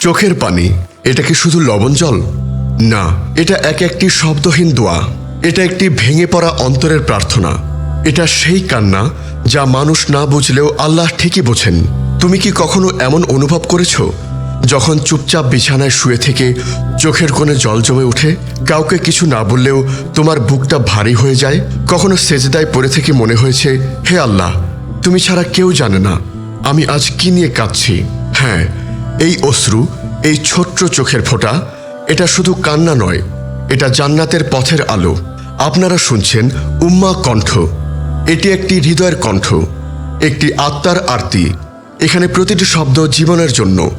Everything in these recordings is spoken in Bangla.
চোখের পানি, এটা কি শুধু লবণ জল? না, এটা এক একটি শব্দহীন দোয়া। এটা একটি ভেঙে পড়া অন্তরের প্রার্থনা। এটা সেই কান্না যা মানুষ না বুঝলেও আল্লাহ ঠিকই বোঝেন। তুমি কি কখনো এমন অনুভব করেছ? যখন চুপচাপ বিছানায় শুয়ে থেকে চোখের কোণে জল জমে ওঠে, কাউকে কিছু না বললেও তোমার বুকটা ভারী হয়ে যায়? কখনো সেজদায় পড়ে থেকে মনে হয়েছে, হে আল্লাহ, তুমি ছাড়া কেউ জানে না, আমি আজ কি নিয়ে কাঁদছি? হ্যাঁ এই অশ্রু, এই ছোট্ট চোখের ফোঁটা, এটা শুধু কান্না নয়, এটা জান্নাতের পথের আলো। আপনারা শুনছেন উম্মা কণ্ঠ। এটি একটি হৃদয়ের কণ্ঠ, একটি আত্মার আরতি। এখানে প্রতিটি শব্দ জীবনের জন্য,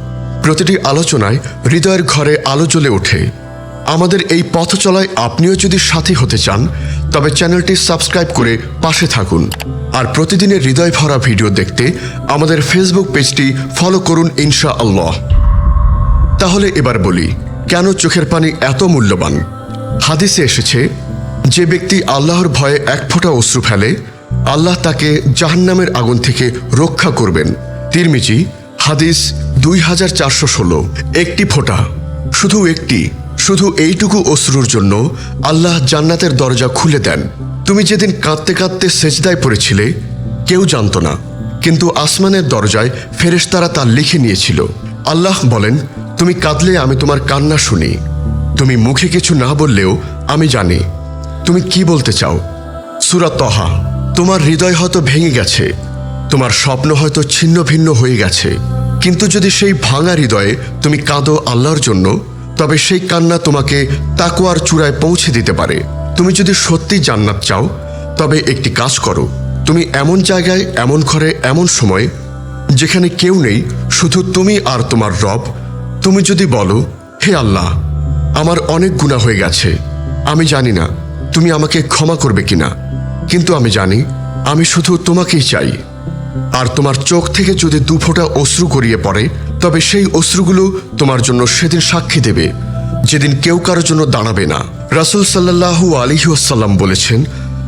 প্রতিটি আলোচনায় হৃদয়ের ঘরে আলো জ্বলে ওঠে। আমাদের এই পথ চলায় আপনিও যদি সাথী হতে চান তবে চ্যানেলটি সাবস্ক্রাইব করে পাশে থাকুন। আর প্রতিদিনের হৃদয় ভরা ভিডিও দেখতে আমাদের ফেসবুক পেজটি ফলো করুন ইনশা আল্লাহ তাহলে এবার বলি, কেন চোখের পানি এত মূল্যবান? হাদিসে এসেছে, যে ব্যক্তি আল্লাহর ভয়ে এক ফোঁটা অশ্রু ফেলে, আল্লাহ তাকে জাহান্নামের আগুন থেকে রক্ষা করবেন। তিরমিজি, হাদিস দুই হাজার চারশো ষোলো, একটি ফোঁটা, শুধু একটি। শুধু এইটুকু অশ্রুর জন্য আল্লাহ জান্নাতের দরজা খুলে দেন। তুমি যেদিন কাঁদতে কাঁদতে সেজদায় পড়েছিলে, কেউ জানতো না। কিন্তু আসমানের দরজায় ফেরেশতারা তা লিখে নিয়েছিল। আল্লাহ বলেন, তুমি কাঁদলে আমি তোমার কান্না শুনি। তুমি মুখে কিছু না বললেও আমি জানি। তুমি কি বলতে চাও? সুরা তহা, তোমার হৃদয় হয়তো ভেঙে গেছে। তোমার স্বপ্ন হয়তো ছিন্ন ভিন্ন হয়ে গেছে। কিন্তু যদি সেই ভাঙা হৃদয়ে তুমি কাঁদো আল্লাহর জন্য তবে সেই কান্না তোমাকে তাকুয়ার চূড়ায় পৌঁছে দিতে পারে। তুমি যদি সত্যি জান্নাত চাও, তবে একটি কাজ করো। তুমি এমন জায়গায়, এমন ঘরে, এমন সময়, যেখানে কেউ নেই, শুধু তুমি আর তোমার রব। তুমি যদি বলো, হে আল্লাহ, আমার অনেক গুণা হয়ে গেছে। আমি জানি না তুমি আমাকে ক্ষমা করবে কিনা। কিন্তু আমি জানি, আমি শুধু তোমাকেই চাই। আর তোমার চোখ থেকে যদি দু ফোঁটা অশ্রু গড়িয়ে পড়ে তবে সেই অশ্রুগুলো তোমার জন্য সেদিন সাক্ষী দেবে, যেদিন কেউ কারোর জন্য দাঁড়াবে না। রাসুল সাল্লাহু আলিহাসাল্লাম বলেছেন,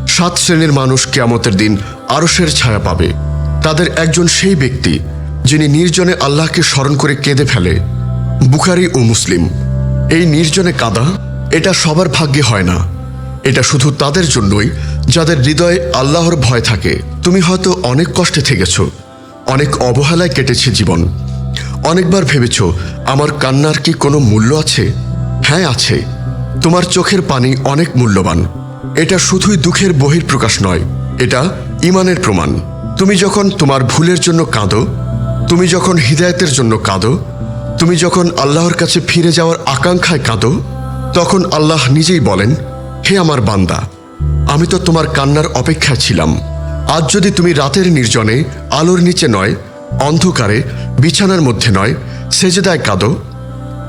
সাত শ্রেণির মানুষ কেয়ামতের দিন আরসের ছায়া পাবে। তাদের একজন সেই ব্যক্তি, যিনি নির্জনে আল্লাহকে স্মরণ করে কেঁদে ফেলে, বুখারি ও মুসলিম। এই নির্জনে কাদা, এটা সবার ভাগ্যে হয় না। এটা শুধু তাদের জন্যই, যাদের হৃদয়ে আল্লাহর ভয় থাকে। তুমি হয়তো অনেক কষ্টে থেকেছ, অনেক অবহেলায় কেটেছে জীবন। অনেকবার ভেবেছ, আমার কান্নার কি কোনো মূল্য আছে? হ্যাঁ আছে। তোমার চোখের পানি অনেক মূল্যবান। এটা শুধুই দুঃখের বহির্প্রকাশ নয়, এটা ইমানের প্রমাণ। তুমি যখন তোমার ভুলের জন্য কাঁদো, তুমি যখন হৃদায়তের জন্য কাঁদো, তুমি যখন আল্লাহর কাছে ফিরে যাওয়ার আকাঙ্ক্ষায় কাঁদো, তখন আল্লাহ নিজেই বলেন, হে আমার বান্দা, আমি তো তোমার কান্নার অপেক্ষায় ছিলাম। আজ যদি তুমি রাতের নির্জনে আলোর নিচে নয় অন্ধকারে, বিছানার মধ্যে নয়, সেজেদায় কাঁদো।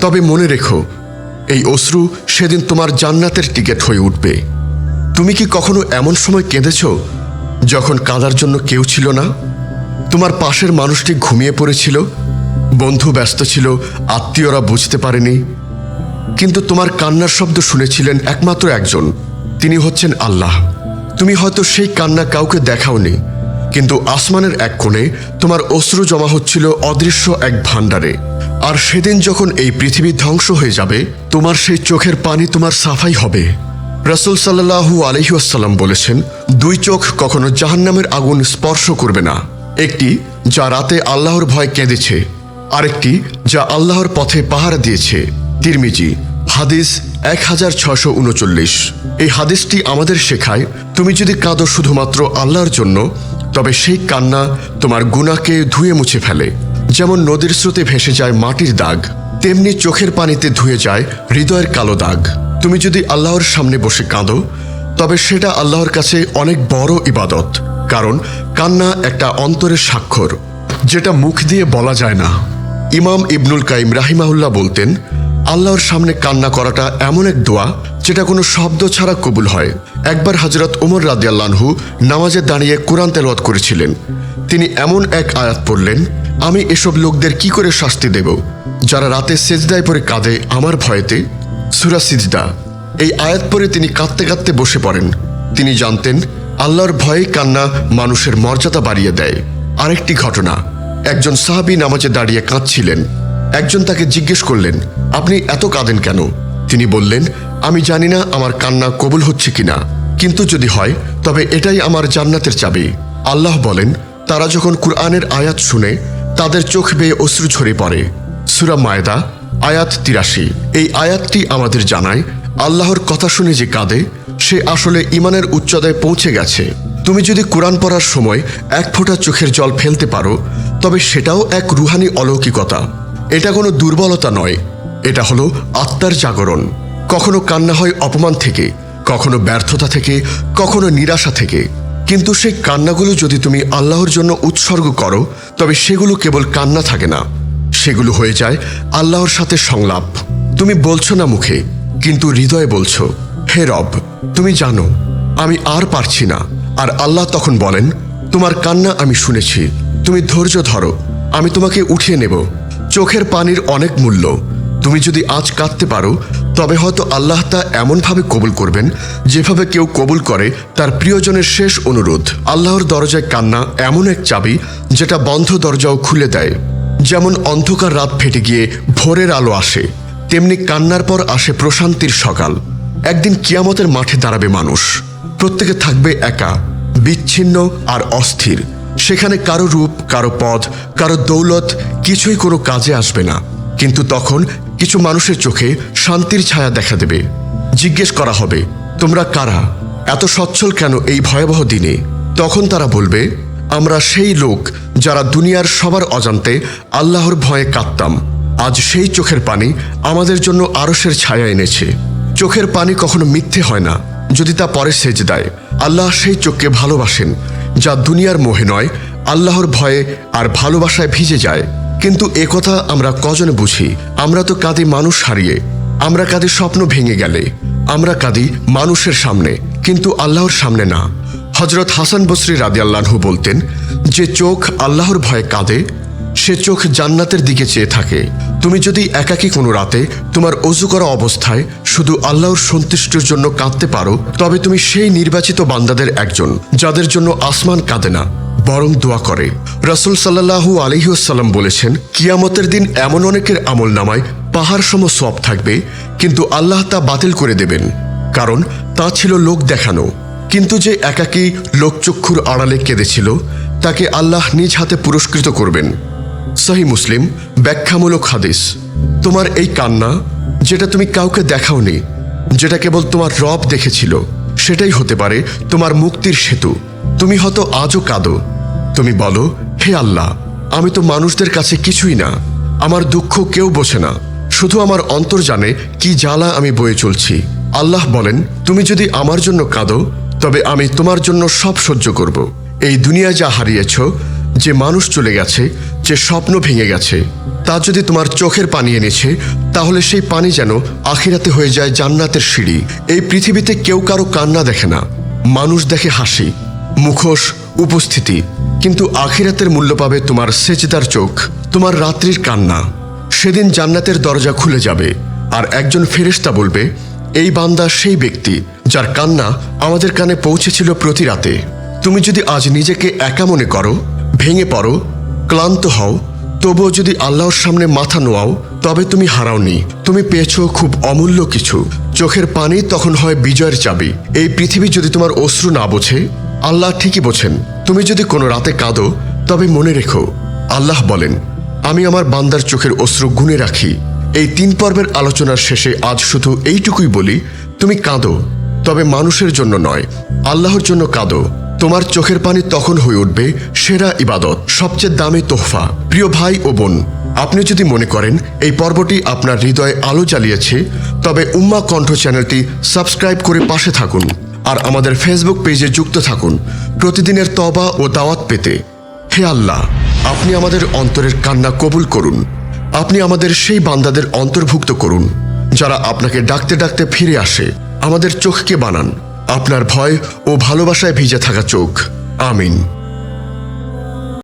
তবে মনে রেখো, এই অশ্রু সেদিন তোমার জান্নাতের টিকিট হয়ে উঠবে। তুমি কি কখনো এমন সময় কেঁদেছ, যখন কাঁদার জন্য কেউ ছিল না? তোমার পাশের মানুষটি ঘুমিয়ে পড়েছিল, বন্ধু ব্যস্ত ছিল, আত্মীয়রা বুঝতে পারেনি। কিন্তু তোমার কান্নার শব্দ শুনেছিলেন একমাত্র একজন, তিনি হচ্ছেন আল্লাহ। তুমি হয়তো সেই কান্না কাউকে দেখাওনি কিন্তু আসমানের এক কোণে তোমার অশ্রু জমা হচ্ছিল অদৃশ্য এক ভাণ্ডারে। আর সেদিন যখন এই পৃথিবী ধ্বংস হয়ে যাবে, তোমার সেই চোখের পানি তোমার সাফাই হবে। রসুল সাল্লাহু আলহিউসাল্লাম বলেছেন, দুই চোখ কখনো জাহান্নামের আগুন স্পর্শ করবে না। একটি যা রাতে আল্লাহর ভয় কেঁদেছে, আরেকটি যা আল্লাহর পথে পাহারা দিয়েছে। তিরমিজি, হাদিস এক হাজার ছশো উনচল্লিশ। এই হাদিসটি আমাদের শেখায়, তুমি যদি কাঁদো শুধুমাত্র আল্লাহর জন্য তবে সেই কান্না তোমার গুণাকে ধুয়ে মুছে ফেলে। যেমন নদীর স্রোতে ভেসে যায় মাটির দাগ, তেমনি চোখের পানিতে ধুয়ে যায় হৃদয়ের কালো দাগ। তুমি যদি আল্লাহর সামনে বসে কাঁদো, তবে সেটা আল্লাহর কাছে অনেক বড় ইবাদত, কারণ কান্না একটা অন্তরের স্বাক্ষর, যেটা মুখ দিয়ে বলা যায় না। ইমাম ইবনুল কাইম রাহিমাহুল্লাহ বলতেন, আল্লাহর সামনে কান্না করাটা এমন এক দোয়া যেটা কোনো শব্দ ছাড়া কবুল হয়। একবার হজরত ওমর রাদিয়াল্লাহু নামাজে দাঁড়িয়ে কোরআন তেলাওয়াত করেছিলেন। তিনি এমন এক আয়াত পড়লেন, আমি এসব লোকদের কি করে শাস্তি দেব? যারা রাতে সেজদায় পরে কাঁদে আমার ভয়েতে? সুরা সিজদা। এই আয়াত পরে তিনি কাঁদতে কাঁদতে বসে পড়েন। তিনি জানতেন, আল্লাহর ভয়ে কান্না মানুষের মর্যাদা বাড়িয়ে দেয়। আরেকটি ঘটনা, একজন সাহাবি নামাজে দাঁড়িয়ে কাঁদছিলেন। একজন তাকে জিজ্ঞেস করলেন, আপনি এত কাঁদেন কেন? তিনি বললেন আমি জানি না আমার কান্না কবুল হচ্ছে কিনা। কিন্তু যদি হয়, তবে এটাই আমার জান্নাতের চাবি। আল্লাহ বলেন, তারা যখন কুরআনের আয়াত শুনে, তাদের চোখ বেয়ে অশ্রু ঝরে পড়ে। সুরা মায়দা, আয়াত তিরাশি। এই আয়াতটি আমাদের জানায়, আল্লাহর কথা শুনে যে কাঁদে, সে আসলে ইমানের উচ্চতায় পৌঁছে গেছে। তুমি যদি কোরআন পড়ার সময় এক ফোঁটা চোখের জল ফেলতে পারো, তবে সেটাও এক রুহানি অলৌকিকতা। এটা কোনো দুর্বলতা নয়। এটা হলো আত্মার জাগরণ। কখনো কান্না হয় অপমান থেকে, কখনো ব্যর্থতা থেকে, কখনো নিরাশা থেকে। কিন্তু সেই কান্নাগুলো যদি তুমি আল্লাহর জন্য উৎসর্গ করো, তবে সেগুলো কেবল কান্না থাকে না। সেগুলো হয়ে যায় আল্লাহর সাথে সংলাপ। তুমি বলছো না মুখে, কিন্তু হৃদয়ে বলছো, হে রব, তুমি জানো, আমি আর পারছি না। আর আল্লাহ তখন বলেন, তোমার কান্না আমি শুনেছি, তুমি ধৈর্য ধরো, আমি তোমাকে উঠিয়ে নেব। চোখের পানির অনেক মূল্য, তুমি যদি আজ কাঁদতে পারো তবে হয়তো আল্লাহ তা এমনভাবে কবুল করবেন, যেভাবে কেউ কবুল করে তার প্রিয়জনের শেষ অনুরোধ। আল্লাহর দরজায় কান্না এমন এক চাবি, যেটা বন্ধ দরজাও খুলে দেয়। যেমন অন্ধকার রাত ফেটে গিয়ে ভোরের আলো আসে, তেমনি কান্নার পর আসে প্রশান্তির সকাল। একদিন কিয়ামতের মাঠে দাঁড়াবে মানুষ। প্রত্যেকে থাকবে একা, বিচ্ছিন্ন আর অস্থির। সেখানে কারও রূপ, কারও পদ কারও দৌলত, কিছুই কোনো কাজে আসবে না। কিন্তু তখন কিছু মানুষের চোখে শান্তির ছায়া দেখা দেবে। জিজ্ঞেস করা হবে, তোমরা কারা? এত সচ্ছল কেন এই ভয়াবহ দিনে? তখন তারা বলবে, আমরা সেই লোক যারা দুনিয়ার সবার অজান্তে আল্লাহর ভয়ে কাঁদতাম। আজ সেই চোখের পানি আমাদের জন্য আরসের ছায়া এনেছে। চোখের পানি কখনো মিথ্যে হয় না। যদি তা পরে সেজ দেয় আল্লাহ সেই চোখকে ভালোবাসেন, যা দুনিয়ার মোহে নয়, আল্লাহর ভয়ে আর ভালোবাসায় ভিজে যায়। কিন্তু একথা আমরা কজনে বুঝি? আমরা তো কাঁদি মানুষ হারিয়ে, আমরা কাঁদি স্বপ্ন ভেঙে গেলে, আমরা কাঁদি মানুষের সামনে, কিন্তু আল্লাহর সামনে না। হজরত হাসান বসরি রাদি রাদিয়াল্লাহু বলতেন, যে চোখ আল্লাহর ভয়ে কাঁদে, সে চোখ জান্নাতের দিকে চেয়ে থাকে। তুমি যদি একাকী কোনো রাতে তোমার অজু করা অবস্থায় শুধু আল্লাহর সন্তুষ্টির জন্য কাঁদতে পারো, তবে তুমি সেই নির্বাচিত বান্দাদের একজন, যাদের জন্য আসমান কাঁদে না। বরং দোয়া করে। রসুল সাল্লাহু আলহিউসাল্লাম বলেছেন, কিয়ামতের দিন এমন অনেকের আমল নামায় পাহাড় সম সব থাকবে, কিন্তু আল্লাহ তা বাতিল করে দেবেন, কারণ তা ছিল লোক দেখানো। কিন্তু যে একাকী লোকচক্ষুর আড়ালে কেঁদেছিল, তাকে আল্লাহ নিজ হাতে পুরস্কৃত করবেন। সহি মুসলিম, ব্যাখ্যামূলক হাদিস। তোমার এই কান্না, যেটা তুমি কাউকে দেখাওনি, যেটা কেবল তোমার রব দেখেছিল, সেটাই হতে পারে তোমার মুক্তির সেতু। তুমি হয়তো আজও কাঁদো। তুমি বলো, হে আল্লাহ, আমি তো মানুষদের কাছে কিছুই না। আমার দুঃখ কেউ বোঝে না। শুধু আমার অন্তর জানে কি জ্বালা আমি বয়ে চলছি। আল্লাহ বলেন, তুমি যদি আমার জন্য কাঁদো, তবে আমি তোমার জন্য সব সহ্য করব। এই দুনিয়া যা হারিয়েছ, যে মানুষ চলে গেছে, যে স্বপ্ন ভেঙে গেছে, তা যদি তোমার চোখের পানি এনেছে, তাহলে সেই পানি যেন আখিরাতে হয়ে যায় জান্নাতের সিঁড়ি। এই পৃথিবীতে কেউ কারও কান্না দেখে না। মানুষ দেখে হাসি মুখোশ, উপস্থিতি, কিন্তু আখিরাতের মূল্য পাবে তোমার সেচদার চোখ, তোমার রাত্রির কান্না। সেদিন জান্নাতের দরজা খুলে যাবে, আর একজন ফেরেশতা বলবে, এই বান্দা সেই ব্যক্তি, যার কান্না আমাদের কানে পৌঁছেছিল প্রতি রাতে। তুমি যদি আজ নিজেকে একা মনে করো, ভেঙে পড়ো, ক্লান্ত হও, তবুও যদি আল্লাহর সামনে মাথা নোয়াও, তবে তুমি হারাওনি। তুমি পেয়েছ খুব অমূল্য কিছু। চোখের পানি তখন হয় বিজয়ের চাবি। এই পৃথিবী যদি তোমার অশ্রু না বোঝে আল্লাহ ঠিকই বোঝেন তুমি যদি কোনো রাতে কাঁদো, তবে মনে রেখো, আল্লাহ বলেন, আমি আমার বান্দার চোখের অশ্রু গুনে রাখি। এই তিন পর্বের আলোচনার শেষে আজ শুধু এইটুকুই বলি, তুমি কাঁদো, তবে মানুষের জন্য নয়, আল্লাহর জন্য কাঁদো। তোমার চোখের পানি তখন হয়ে উঠবে সেরা ইবাদত, সবচেয়ে দামি তোহফা। প্রিয় ভাই ও বোন, আপনি যদি মনে করেন, এই পর্বটি আপনার হৃদয়ে আলো জ্বালিয়েছে, তবে উম্মা কণ্ঠ চ্যানেলটি সাবস্ক্রাইব করে পাশে থাকুন। আর আমাদের ফেসবুক পেজে যুক্ত থাকুন। প্রতিদিনের তবা ও দাওয়াত পেতে। হে আল্লাহ, আপনি আমাদের অন্তরের কান্না কবুল করুন। আপনি আমাদের সেই বান্দাদের অন্তর্ভুক্ত করুন, যারা আপনাকে ডাকতে ডাকতে ফিরে আসে। আমাদের চোখকে বানান। আপনার ভয় ও ভালোবাসায় ভিজে থাকা চোখ। আমিন।